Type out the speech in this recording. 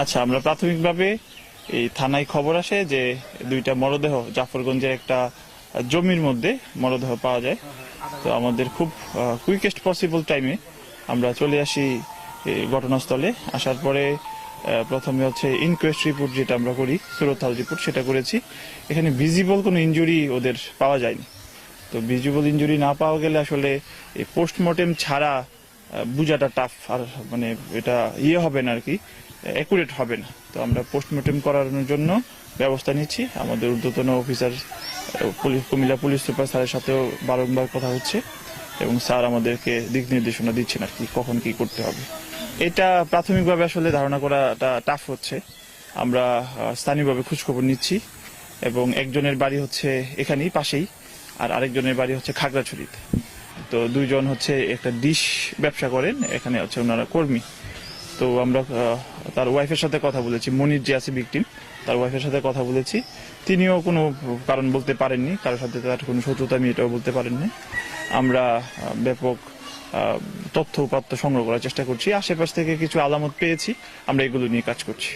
আচ্ছা আমরা প্রাথমিকভাবে এই থানায় খবর আসে যে দুইটা মরদেহ জাফরগঞ্জের একটা জমির মধ্যে মরদেহ পাওয়া যায়। তো আমাদের খুব কুইকেস্ট পসিবল টাইমে আমরা চলে আসি ঘটনাস্থলে। আসার পরে প্রথমে হচ্ছে ইনকোয়েস্ট রিপোর্ট যেটা আমরা করি সুরতাল রিপোর্ট সেটা করেছি। এখানে ভিজিবল কোনো ইনজুরি ওদের পাওয়া যায়নি। তো ভিজিবল ইঞ্জুরি না পাওয়া গেলে আসলে এই পোস্টমর্টেম ছাড়া বোঝাটা টাফ আর মানে এটা ইয়ে হবে না আর কি অ্যাকুরেট হবে না। তো আমরা পোস্টমর্টেম করানোর জন্য ব্যবস্থা নিচ্ছি। আমাদের ঊর্ধ্বতন officer police, Comilla police super স্যারের সাথেও বারংবার কথা হচ্ছে এবং স্যার আমাদেরকে দিক নির্দেশনা দিচ্ছেন আর কি, কখন কি করতে হবে। এটা প্রাথমিকভাবে আসলে ধারণা করাটা টাফ হচ্ছে। আমরা স্থানীয়ভাবে খোঁজখবর নিচ্ছি এবং একজনের বাড়ি হচ্ছে এখানেই, পাশেই। আর আরেকজনের বাড়ি হচ্ছে খাগড়াছড়িতে। তো দুইজন হচ্ছে একটা ডিশ ব্যবসা করেন, এখানে হচ্ছে ওনারা কর্মী। তো আমরা তার ওয়াইফের সাথে কথা বলেছি, মনির যে আছে ভিকটিম তার ওয়াইফের সাথে কথা বলেছি। তিনিও কোনো কারণ বলতে পারেননি, কারোর সাথে তার কোনো শত্রুতা আমি এটাও বলতে পারেননি। আমরা ব্যাপক তথ্য উপাত্ত সংগ্রহ করার চেষ্টা করছি। আশেপাশ থেকে কিছু আলামত পেয়েছি, আমরা এগুলো নিয়ে কাজ করছি।